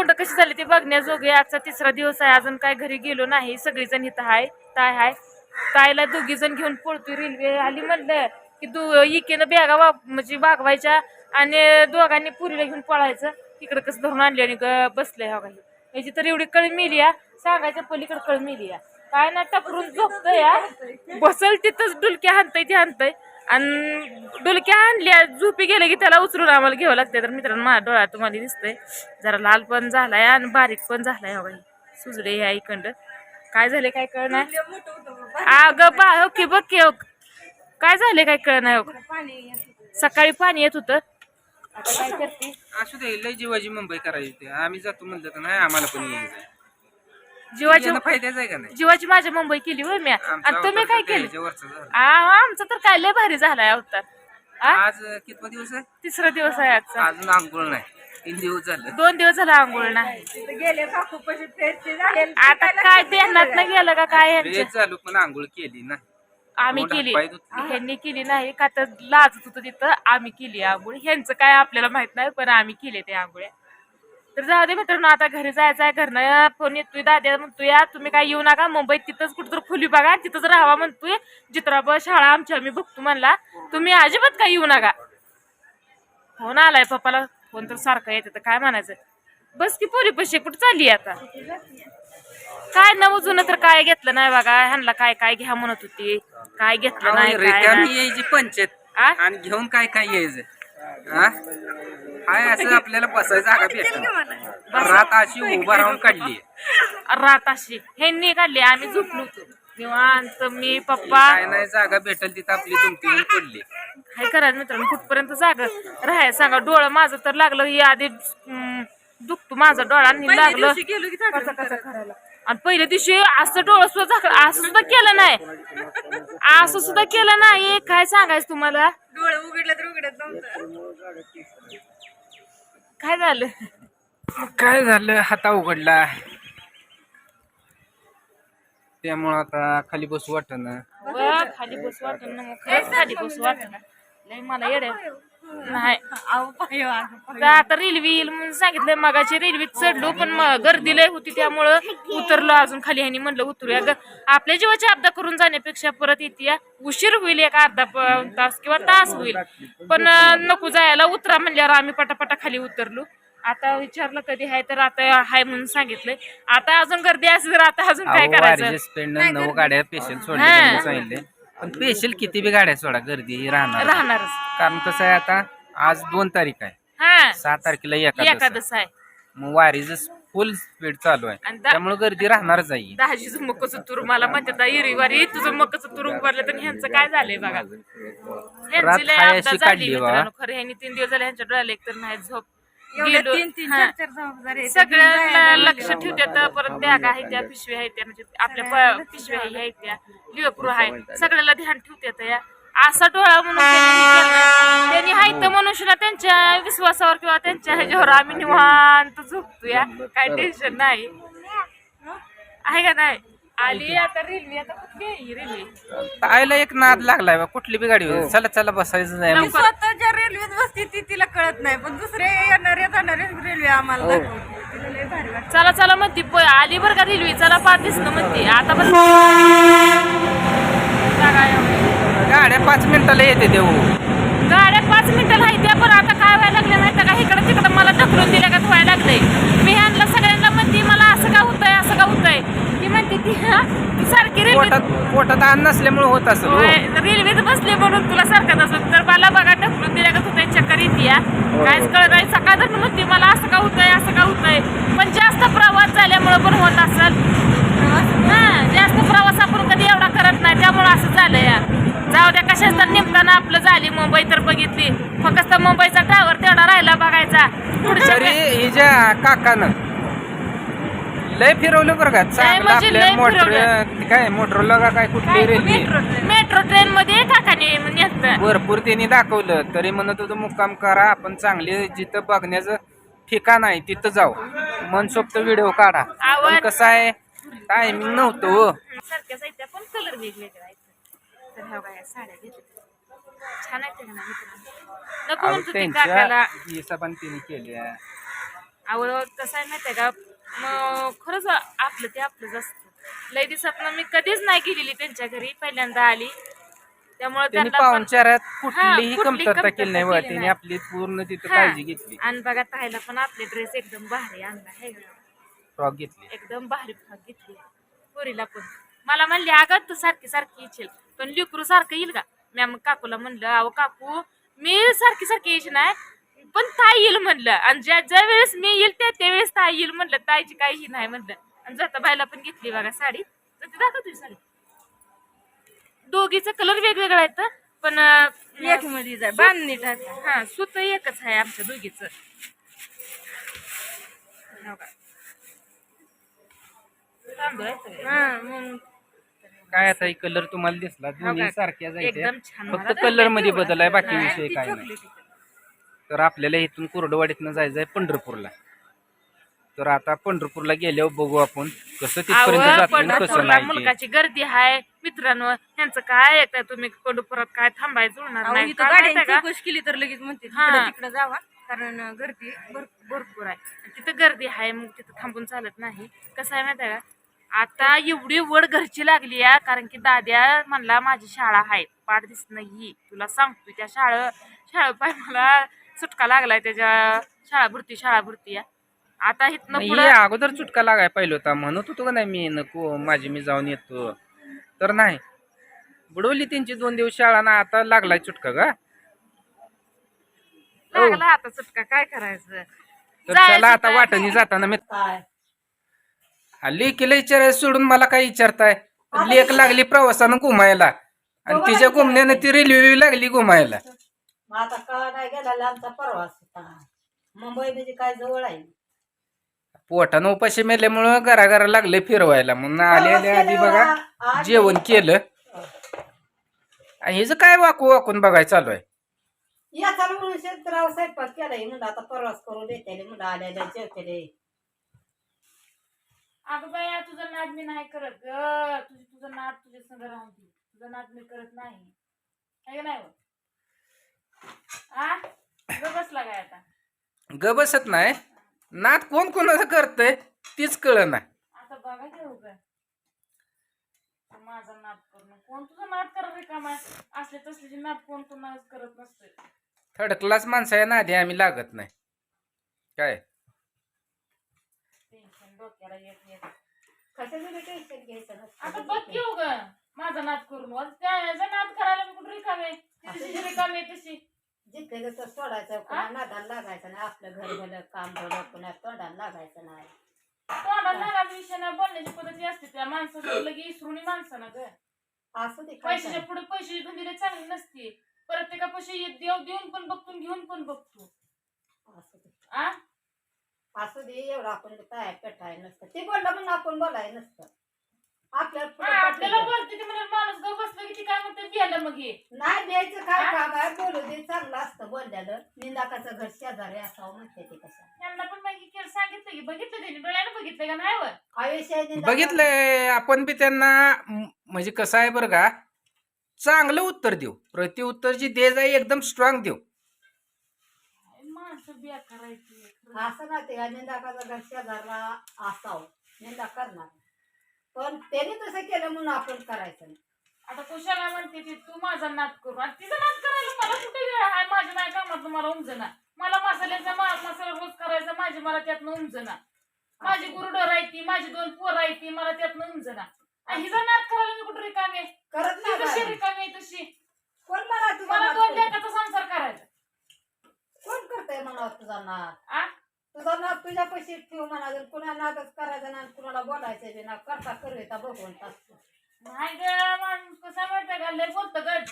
तोंड कशी झाली ते बघण्याजोगे? आजचा तिसरा दिवस आहे. अजून काय घरी गेलो नाही. सगळीजण इथं आहे ताय हाय. तायला दोघी जण घेऊन पळतोय. रेल्वे आली म्हणलं की दु इकेनं बॅगा वा म्हणजे वागवायच्या आणि दोघांनी पुरीला घेऊन पळायचं. तिकडं कसं धरून आणले आणि ग- बसलंय हा काही याची तर एवढी कळ मिली या सांगायच्या पलीकडे कळ मिली या काय ना टपरून झोपतोय या बसल तिथंच डुलकी हाणतंय ते हाणतंय. आणि डुलक्या आणल्या झोपी गेले की त्याला उचलून आम्हाला घ्यावं लागते तर मित्रांनो माझ्या डोळ्यात तुम्हाला दिसतंय. जरा लाल पण झालाय आणि बारीक पण झालाय हा बाई. सुजले ह्या इकंड. काय झाले काय कळणार? अगं बा हो की बघ की हो. काय झाले काय कळणार हो? सकाळी पाणी येत होतं. असू दे लय जीवाजी मुंबई करायची आम्ही जातो म्हणलं तर नाही आम्हाला पण यायचं जीवाची यानं फायद्याच आहे का नाही? जीवाची माझी मुंबई केली होय मी आणि तुम्ही काय केलं. आ, आमचं तर काय लय भारी झालाय अवतार आ? आज कितवा दिवस आहे? तिसरा दिवस आहे आजचा. अजून आंघोळ नाही. तीन दिवस झालं. दोन दिवस झाला आंघोळ नाही. गेले काकू पशी फेरचे झाले. आता काय ध्यानात नाही गेलं का काय यांच्या वेळ चालू पण आंघोळ केली नाही. आम्ही केली. धुतले. ह्यांनी केली नाही. का तर लाजत होतं तिथं. आम्ही केली आंघोळ. ह्यांचं काय आपल्याला माहीत नाही पण आम्ही केले ते आंघोळ्या तर जाऊ दे मित्रांनो आता घरी जायचं आहे घरनं फोन येतोय दाद्या म्हणतोय या तुम्ही काय येऊ नका मुंबईत तिथंच कुठं खोली बघा तिथंच राहावा म्हणतोय. जित्राबा शाळा आमची आम्ही बघतो म्हणला. तुम्ही अजिबात काय येऊ नका. फोन आलाय पप्पाला फोन तर सारखं येते तर काय म्हणायचं? बस की पोरी पैसे कुठं चालली आता? काय नवं जुनं तर काय घेतलं नाही बघा ह्यांना काय काय घ्या म्हणत होती काय घेतलं नाही काय रिकामी नाही. यायची पंचायत. आ? आणि घेऊन काय काय यायचं? हाय असं आपल्याला बसायचं भेटत रात अशी उभा राहून काढली. रात अशी. ह्यांनी काढली आम्ही झोपलो होतो. निवांत मी पप्पा. काय नाही जागा भेटल तिथं आपली दुमती येऊन पडली काय करायचं मित्रांनो कुठपर्यंत जाग? राहाय सांगा डोळं माझं तर लागलं ही आधी दुखतो माझा डोळा आणि लागलं. कसं कसं करायला. आणि पहिल्या दिवशी असं डोळं सुद्धा झाकलं असं सुद्धा केलं नाही. असं सुद्धा केलं नाही काय सांगायचं तुम्हाला? डोळे उघडले तर उघडत नव्हतं. काय झालं? काय झालं? हाता उघडला. त्यामुळं आता खाली बसू वाटत ना. खाली बसू वाटत ना मग. खाली बसू वाटत लय मला येडे नाही. आता रेल्वे येईल म्हणून सांगितलं. मगाची रेल्वे चढलो पण गर्दी लय होती त्यामुळं उतरलो अजून खाली ह्यानी म्हणलं उतरूया. आपल्या जीवाची अपदा करून जाण्यापेक्षा परत येते उशीर होईल एक अर्धा तास किंवा तास होईल. पण नको जायला उतरा म्हणल्यावर आम्ही पटापटा खाली उतरलो. आता विचारलं कधी आहे तर आता हाय म्हणून सांगितलंय. आता अजून गर्दी असेल तर आता अजून काय करायचं? पण स्पेशल किती बी गाड्या सोडा गर्दी ही राहणार. राहणारच. कारण कसं आहे आता आज दोन तारीख आहे. हा. सहा तारखेला एकादश आहे. मग वारीच फुल स्पीड चालू आहे. दा- त्यामुळे गर्दी राहणारच आहे. दहाजीचं मकचं तुर मला म्हणतात इरीवारी तुझं मकचं तुर उभारलं तर ह्यांचं काय झालंय बघा? ह्यांची रात लय हाय आपदा अशी झाली काढली बा. मित्रांनो. खरं ह्यांनी तीन दिवस झाले ह्यांच्या डोळ्याला एक तर नाही झोप गेलो. हा. सगळ्यांना लक्ष ठेवतात. परत बॅग आहे त्या पिशव्या आहेत त्या म्हणजे आपल्या प- पिशव्या ह्या आहेत त्या. लिओक्रू आहे सगळ्याला ध्यान ठेवतात या. असा डोळा म्हणून त्यांनी हे केलं. त्यांनी तर मनुष्याला त्यांच्या विश्वासावर किंवा त्यांच्या ह्याच्यावर आम्ही निवांत झोपतो या. काय टेन्शन नाही. आहे का नाही? आली आता रेल्वे. आता कुठली आहे ही रेल्वे? आयला एक नाद लागलाय बा कुठली बी गाडी होती. चला चला बसायचं नाही. ती स्वतःच्या रेल्वेत बसती ती तिला कळत नाही पण दुसरे येणारे जाणारे रेल्वे आम्हाला दाखवते तिला लय भारी वाटतं. चला चला म्हणती प- आली बरं का रेल्वे? चला पाच दिसणं म्हणते. आता पण जागा. गाड्या पाच मिनिटाला येते देऊ. गाड्या पाच मिनिटं आहे त्या पण आता काय व्हायला लागलं नाही का? इकडं तिकडं मला ढकलून दिल्या का व्हायला लागलंय. मी ह्यांना सगळ्यांना म्हणते मला असं का होतंय असं का होतंय? ती म्हणते ती हा, ती सारखी रेल्वे पोटात पोटात अन्न नसल्यामुळे होत असेल हो. रेल्वेत बसले म्हणून तुला सारखं असत तर मला बघा येते या काहीच कळत नाही सकाळ म्हणते मला असं का होतंय असं का होतंय. पण जास्त प्रवास झाल्यामुळं पण होत असेल. हा जास्त प्रवास आपण कधी एवढा करत नाही त्यामुळे असं झालं या जाऊ द्या कशाच तर निमताना आपलं झाली मुंबई तर बघितली. फक्त मुंबईचा टावर तेवढा राहिला बघायचा. तरी हिच्या काकानं लय फिरवलं बरं का म्हणजे मोटर. काय मोटरला काय कुठली मेट्रो ट्रेन मध्ये काकाने नेत भरपूर त्यांनी दाखवलं. तरी म्हणत होतं मुक्काम करा आपण चांगले जिथं बघण्याचं ठिकाण आहे तिथं जाऊ. मनसोक्त व्हिडिओ काढा. पण कसं आहे टायमिंग नव्हतं हो. सारख्या साहित्या पण कलर वेगवेगळे आहेत तर ह्या बाया साड्या घेतल्या. छान आहेत का नाही मित्रांनो. नको अहो, म्हणतो ती त्यांच्या काकाला. हिशोबाने तिने केल्या आवड कसं आहे माहिती आहे का? खरंच आपलं ते आपलंच असतं. लय दिवसात मी कधीच नाही गेलेली त्यांच्या घरी. पहिल्यांदा आली. त्यामुळे त्यांनी पाहुणचारात कुठलीही कुठली कमतरता केली नाही केली त्यांनी. आपली पूर्ण तिथं. काळजी घेतली. आणि बघा ताईला पण आपले ड्रेस एकदम भारी आणला? फ्रॉक घेतली. एकदम भारी फ्रॉक घेतली. पोरीला पण. मला म्हणली अगं तू सारखी सारखी येशील. पण लिकरू सारखं येईल का? मी मग काकूला म्हणलं अहो काकू मी सारखी सारखी यायची नाही पण ताई येईल म्हणलं. आणि ज्या ज्या वेळेस मी येईल त्या त्यावेळेस ताई येईल म्हणलं. ताईची काही नाही म्हणलं. आणि जाता बायला पण घेतली बघा साडी. तर ती दाखव तुझी साडी. दोघीचा कलर वेगवेगळा आहे तर पण एक मध्ये जाय बांधणी टाक हा सुत एकच आहे आमच्या दोघीच. हा मग. काय आता कलर तुम्हाला दिसला हो दोन्ही? सारख्या जायच्या एकदम छान मला फक्त कलरमध्ये बदल आहे बाकी विषय ती काय नाही. तर आपल्याला इथून कुर्डवाडीतनं जायचं आहे पंढरपूरला. तर आता पंढरपूरला गेल्यावर बघू आपण कसं तिथपर्यंत जातो कसं पंढरपूरला नाही ते. मुलगाची गर्दी आहे मित्रांनो ह्यांचं काय येतं तुम्ही पंढरपुरात काय थांबाय जुळणार अहो, नाही इथं काय गाड्यांची माहितीये का? चौकशी केली तर लगेच म्हणते हा. तिकडे जावा कारण गर्दी भर- भरपूर आहे तिथं गर्दी आहे मग तिथं थांबून चालत नाही कसं आहे माहिती आहे का आता एवढी वड घरची लागली आहे कारण की दाद्या म्हणला माझी शाळा आहे पाठ दिसत नाही तुला सांगतो त्या शाळा शाळा पाय मला सुटका लागलाय त्याच्या शाळा भरती शाळा भरती आहे. आता इथनं नाही, पुढं हे अगोदर चुटका लागाय पाहिलं होता. म्हणत होतो का नाही मी नको माझी मी जाऊन येतो. तर नाही. बुडवली त्यांची दोन दिवस शाळा ना आता लागलाय चुटका का लागला आता सुटका काय करायचं? तर जायचं चला आता काय? वाटणी जाताना मी लेकीला विचारायला सोडून मला काय विचारताय? लेक लागली प्रवासानं घुमायला. आणि तिच्या घुमण्यानं ती रेल्वे लागली घुमायला. मग आता का नाही गेला लांबचा प्रवास होता. मुंबई म्हणजे काय जवळ आहे? पोटानं उपाशी मेल्यामुळं घरा लागले फिरवायला. म्हणून आले आले आधी बघा जेवण केलं. आणि हिचं काय वाकू वाकून बघाय चालू आहे? या चालू म्हणून शेतराव स्वयंपाक केलाय म्हणलं आता प्रवास करून देते म्हणलं आलेल्या जेवतेले. अगं बाया तुझं नाद मी नाही करत ग. तुझी तुझं नाद तुझ्या संग तुझं नाद मी करत नाही. आहे का नाही? आ? ग बसला काय आता? ग बसत नाही? नात कोण कोणाचं करतंय तीच कळ ना आता बघा घेऊ ग माझा नाद करणं. कोण तुझा नाद करत रिकामा असले नाद कोण कोणाच करत नसतोय थर्ड क्लास माणसं आहे ना आधी आम्ही लागत नाही. काय? टेन्शन डोक्याला येत येत कशाचं टेन्शन घ्यायचं. आता बघ की ग माझा नाद करून. त्याचा नाद करायला मी कुठे रिकामे रिकामी आहे तशी. जिथे जसं सोडायचं पुन्हा नादाला लागायचं नाही. आपलं घर भलं काम भलं पुन्हा तोंडाला लागायचं नाही. तोंडाला लागायचा विषय नाही बोलण्याची पद्धती असते त्या माणसाचं. लगे इसरूनी माणसानं ग. असं ते काय पैशाच्या पुढे पैसे धंदीला चांगली नसते. प्रत्येका पैसे देव देऊन पण बघतो आणि घेऊन पण बघतो. करायचं? असं ते आ? असू दे एवढं आपण काय पेटाय नसतं. ते बोललं म्हणून आपण बोलाय नसतं. आपल्याला पुढं आपल्याला पटलं. बोलते ते म्हणून माणूस ग बसलं की ती काय म्हणते गेलं मग हे नाही द्यायचं काय हा? काम आहे बोलू दे चांगलं असतं निंदाकाचं घर शेजारी असावं म्हणते ते कसं. त्यांना पण केलं सांगितलं की बघितलं त्यांनी डोळ्यानं बघितलं का नाही वर आयुष्य बघितलंय आपण बी त्यांना म- म्हणजे कसं आहे बरं का चांगलं उत्तर देऊ. प्रति उत्तर जी दे जाई एकदम स्ट्रॉंग देऊ. माणसं बिया करायची असं ना ते निंदाकाचं घर शेजारला असावं. निंदा करणार. पण त्याने तसं केलं म्हणून आपण करायचं नाही. आता कुशाला म्हणते ती तू माझा नाद करू. आणि तिचा नाद करायला मला कुठे वेळ आहे? माझ्या नाही कामात मला उमजना मला मसाल्याचा मा- मसाला रोज करायचा माझी मला त्यातनं उमजना माझी गुरुडर आहे ती माझी दोन पोर आहे ती मला त्यातनं उमजना आणि हिचा नाद करायला मी कुठे रिकामी आहे? करत ती कशी नाही रिकामी आहे तशी? कोण म्हणा तुझा मला नाद दोन करतंय? लेखाचा संसार करायचा. कोण करतंय म्हणा तुझा नाद? आ? तुझा नाद तुझ्या पैसे ठेव म्हणा. कुणा नादच करायचा ना कुणाला बोलायचं बी ना करता करूता भगवंत. असतो नाही ग माणूस कसा माहितीये का? लय बोलतं गड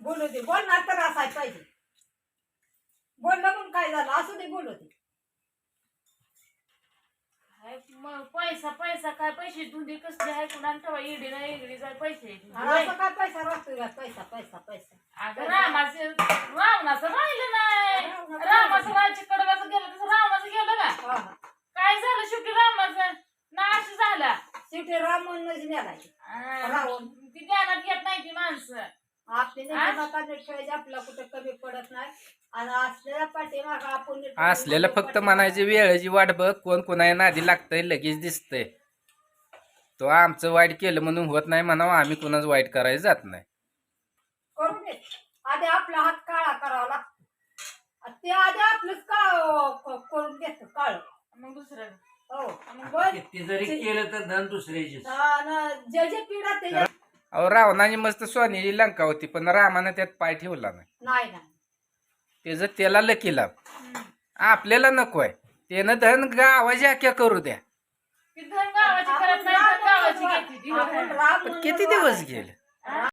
बोलू दे. बोलणार तर असाय पाहिजे. बोललं म्हणून काय झालं? असू दे बोलू दे. काय मग पैसा पैसा काय? पैसे धुंदी कसली आहे कुणाला? ठेवा इडी ना इडी जाय पैसे आणि असं काय पैसा राहतो का पैसा पैसा पैसा. अगं रामाचे रावणाचं राहिलं नाही रामाचं राज्य कडव्याचं गेलं तसं रावणाचं गेलं का हा, हा. काय झालं शेवटी रावणाचं नाश झाला शेवटी राम म्हणूनच नेलाय आ, रावण. ती ध्यानात घेत नाही ती माणसं आपली नका नीट ठेवायची आपला कुठं कमी पडत नाही आणि असलेल्या पाठीमागं आपण नीट असलेलं फक्त म्हणायची वेळेची वाट बघ कोण कोणाच्या नादी लागतंय लगेच दिसतंय. तो आमचं वाईट केलं म्हणून होत नाही म्हणावं आम्ही कुणाच वाईट करायला जात नाही. करू दे. आधी आपला हात काळा करावा लागतो. आणि ते आधी आपलंच काळ करून घेत काळ? मग दुसरं. हो. जरी केलं तर धन दुसऱ्याची आणि जे जे पिढा त्याच्या अहो रावणाने मस्त सोनेरी लंका होती पण रामानं त्यात पाय ठेवला नाही. नाही नाही. त्याचं त्याला लकी लाभ आपल्याला नको आहे. त्यानं धन गावाची आख्या करू द्या. ती धन गावाची करत नाही तर गावाची घेते. ती. आपण राम पण किती दिवस गेले?